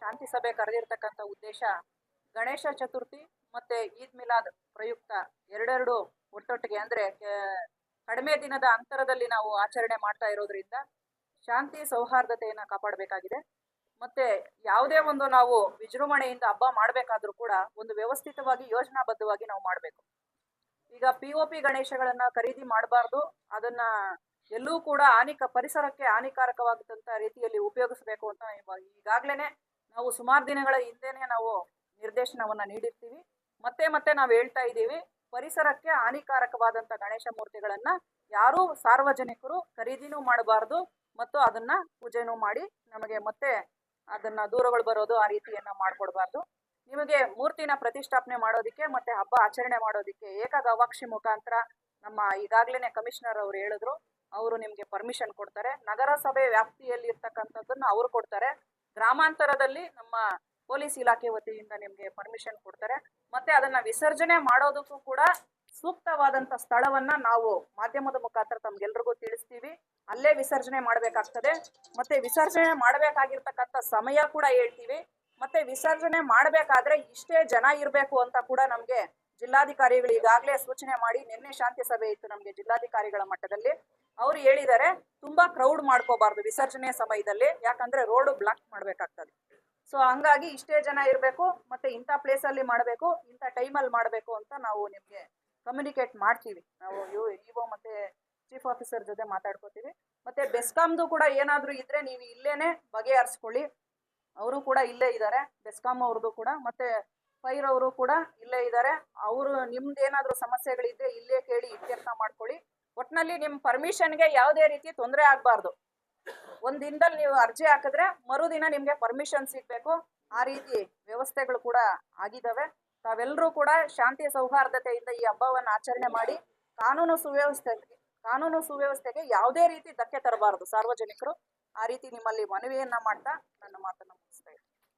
ಶಾಂತಿ ಸಭೆ ಕರೆದಿರ್ತಕ್ಕಂಥ ಉದ್ದೇಶ ಗಣೇಶ ಚತುರ್ಥಿ ಮತ್ತೆ ಈದ್ ಮಿಲಾದ್ ಪ್ರಯುಕ್ತ ಎರಡೆರಡು ಒಟ್ಟೊಟ್ಟಿಗೆ ಅಂದ್ರೆ ಕಡಿಮೆ ದಿನದ ಅಂತರದಲ್ಲಿ ನಾವು ಆಚರಣೆ ಮಾಡ್ತಾ ಇರೋದ್ರಿಂದ ಶಾಂತಿ ಸೌಹಾರ್ದತೆಯನ್ನ ಕಾಪಾಡಬೇಕಾಗಿದೆ. ಮತ್ತೆ ಯಾವುದೇ ಒಂದು ನಾವು ವಿಜೃಂಭಣೆಯಿಂದ ಹಬ್ಬ ಮಾಡಬೇಕಾದ್ರೂ ಕೂಡ ಒಂದು ವ್ಯವಸ್ಥಿತವಾಗಿ, ಯೋಜನಾಬದ್ಧವಾಗಿ ನಾವು ಮಾಡಬೇಕು. ಈಗ ಪಿ ಒ ಪಿ ಗಣೇಶಗಳನ್ನ ಖರೀದಿ ಮಾಡಬಾರ್ದು, ಅದನ್ನ ಎಲ್ಲೂ ಕೂಡ ಹಾನಿಕ ಪರಿಸರಕ್ಕೆ ಹಾನಿಕಾರಕವಾಗದಂತ ರೀತಿಯಲ್ಲಿ ಉಪಯೋಗಿಸಬೇಕು ಅಂತ ಈಗಾಗಲೇ ನಾವು ಸುಮಾರು ದಿನಗಳ ಹಿಂದೆನೆ ನಾವು ನಿರ್ದೇಶನವನ್ನು ನೀಡಿರ್ತೀವಿ. ಮತ್ತೆ ಮತ್ತೆ ನಾವು ಹೇಳ್ತಾ ಇದ್ದೀವಿ, ಪರಿಸರಕ್ಕೆ ಹಾನಿಕಾರಕವಾದಂತ ಗಣೇಶ ಮೂರ್ತಿಗಳನ್ನ ಯಾರೂ ಸಾರ್ವಜನಿಕರು ಖರೀದಿನೂ ಮಾಡಬಾರ್ದು ಮತ್ತು ಅದನ್ನ ಪೂಜೆನೂ ಮಾಡಿ ನಮಗೆ ಮತ್ತೆ ಅದನ್ನ ದೂರಗಳು ಬರೋದು ಆ ರೀತಿಯನ್ನ ಮಾಡ್ಕೊಡ್ಬಾರ್ದು. ನಿಮಗೆ ಮೂರ್ತಿನ ಪ್ರತಿಷ್ಠಾಪನೆ ಮಾಡೋದಕ್ಕೆ ಮತ್ತೆ ಹಬ್ಬ ಆಚರಣೆ ಮಾಡೋದಕ್ಕೆ ಏಕ ಗವಾಕ್ಷಿ ಮುಖಾಂತರ ನಮ್ಮ ಈಗಾಗಲೇ ಕಮಿಷನರ್ ಅವರು ಹೇಳಿದ್ರು ಅವರು ನಿಮಗೆ ಪರ್ಮಿಷನ್ ಕೊಡ್ತಾರೆ. ನಗರಸಭೆ ವ್ಯಾಪ್ತಿಯಲ್ಲಿ ಇರ್ತಕ್ಕಂಥದ್ದನ್ನು ಅವರು ಕೊಡ್ತಾರೆ. ಗ್ರಾಮಾಂತರದಲ್ಲಿ ನಮ್ಮ ಪೊಲೀಸ್ ಇಲಾಖೆ ವತಿಯಿಂದ ನಿಮಗೆ ಪರ್ಮಿಷನ್ ಕೊಡ್ತಾರೆ. ಮತ್ತೆ ಅದನ್ನ ವಿಸರ್ಜನೆ ಮಾಡೋದಕ್ಕೂ ಕೂಡ ಸೂಕ್ತವಾದಂತ ಸ್ಥಳವನ್ನ ನಾವು ಮಾಧ್ಯಮದ ಮುಖಾಂತರ ತಮ್ಗೆಲ್ರಿಗೂ ತಿಳಿಸ್ತೀವಿ. ಅಲ್ಲೇ ವಿಸರ್ಜನೆ ಮಾಡಬೇಕಾಗ್ತದೆ. ಮತ್ತೆ ವಿಸರ್ಜನೆ ಮಾಡಬೇಕಾಗಿರ್ತಕ್ಕಂಥ ಸಮಯ ಕೂಡ ಹೇಳ್ತೀವಿ. ಮತ್ತೆ ವಿಸರ್ಜನೆ ಮಾಡಬೇಕಾದ್ರೆ ಇಷ್ಟೇ ಜನ ಇರಬೇಕು ಅಂತ ಕೂಡ ನಮಗೆ ಜಿಲ್ಲಾಧಿಕಾರಿಗಳು ಈಗಾಗಲೇ ಸೂಚನೆ ಮಾಡಿ ನಿನ್ನೆ ಶಾಂತಿ ಸಭೆ ಇತ್ತು ನಮಗೆ ಜಿಲ್ಲಾಧಿಕಾರಿಗಳ ಮಟ್ಟದಲ್ಲಿ. ಅವ್ರು ಹೇಳಿದ್ದಾರೆ ತುಂಬಾ ಕ್ರೌಡ್ ಮಾಡ್ಕೋಬಾರ್ದು ವಿಸರ್ಜನೆ ಸಮಯದಲ್ಲಿ, ಯಾಕಂದ್ರೆ ರೋಡ್ ಬ್ಲಾಕ್ ಮಾಡ್ಬೇಕಾಗ್ತದೆ. ಸೊ ಹಂಗಾಗಿ ಇಷ್ಟೇ ಜನ ಇರಬೇಕು, ಮತ್ತೆ ಇಂಥ ಪ್ಲೇಸ್ ಅಲ್ಲಿ ಮಾಡಬೇಕು, ಇಂಥ ಟೈಮಲ್ಲಿ ಮಾಡಬೇಕು ಅಂತ ನಾವು ನಿಮಗೆ ಕಮ್ಯುನಿಕೇಟ್ ಮಾಡ್ತೀವಿ. ನಾವು ಯು, ಇಒ ಮತ್ತೆ ಚೀಫ್ ಆಫೀಸರ್ ಜೊತೆ ಮಾತಾಡ್ಕೋತೀವಿ. ಮತ್ತೆ ಬೆಸ್ಕಾಮ್ದು ಕೂಡ ಏನಾದರೂ ಇದ್ರೆ ನೀವು ಇಲ್ಲೇನೆ ಬಗೆಹರಿಸ್ಕೊಳ್ಳಿ. ಅವರು ಕೂಡ ಇಲ್ಲೇ ಇದ್ದಾರೆ ಬೆಸ್ಕಾಮ್ ಅವ್ರದ್ದು ಕೂಡ, ಮತ್ತೆ ಫೈರ್ ಅವರು ಕೂಡ ಇಲ್ಲೇ ಇದ್ದಾರೆ ಅವರು ನಿಮ್ದು ಏನಾದರೂ ಸಮಸ್ಯೆಗಳಿದ್ರೆ ಇಲ್ಲೇ ಕೇಳಿ ಇತ್ಯರ್ಥ ಮಾಡ್ಕೊಳ್ಳಿ. ಒಟ್ನಲ್ಲಿ ನಿಮ್ಮ ಪರ್ಮಿಷನ್ಗೆ ಯಾವುದೇ ರೀತಿ ತೊಂದರೆ ಆಗಬಾರ್ದು. ಒಂದ್ ದಿನದಲ್ಲಿ ನೀವು ಅರ್ಜಿ ಹಾಕಿದ್ರೆ ಮರುದಿನ ನಿಮ್ಗೆ ಪರ್ಮಿಷನ್ ಸಿಗ್ಬೇಕು ಆ ರೀತಿ ವ್ಯವಸ್ಥೆಗಳು ಕೂಡ ಆಗಿದ್ದಾವೆ ತಾವೆಲ್ಲರೂ ಕೂಡ ಶಾಂತಿ ಸೌಹಾರ್ದತೆಯಿಂದ ಈ ಹಬ್ಬವನ್ನು ಆಚರಣೆ ಮಾಡಿ ಕಾನೂನು ಸುವ್ಯವಸ್ಥೆ ಕಾನೂನು ಸುವ್ಯವಸ್ಥೆಗೆ ಯಾವುದೇ ರೀತಿ ಧಕ್ಕೆ ತರಬಾರದು. ಸಾರ್ವಜನಿಕರು ಆ ರೀತಿ ನಿಮ್ಮಲ್ಲಿ ಮನವಿಯನ್ನ ಮಾಡ್ತಾ ನನ್ನ ಮಾತನ್ನು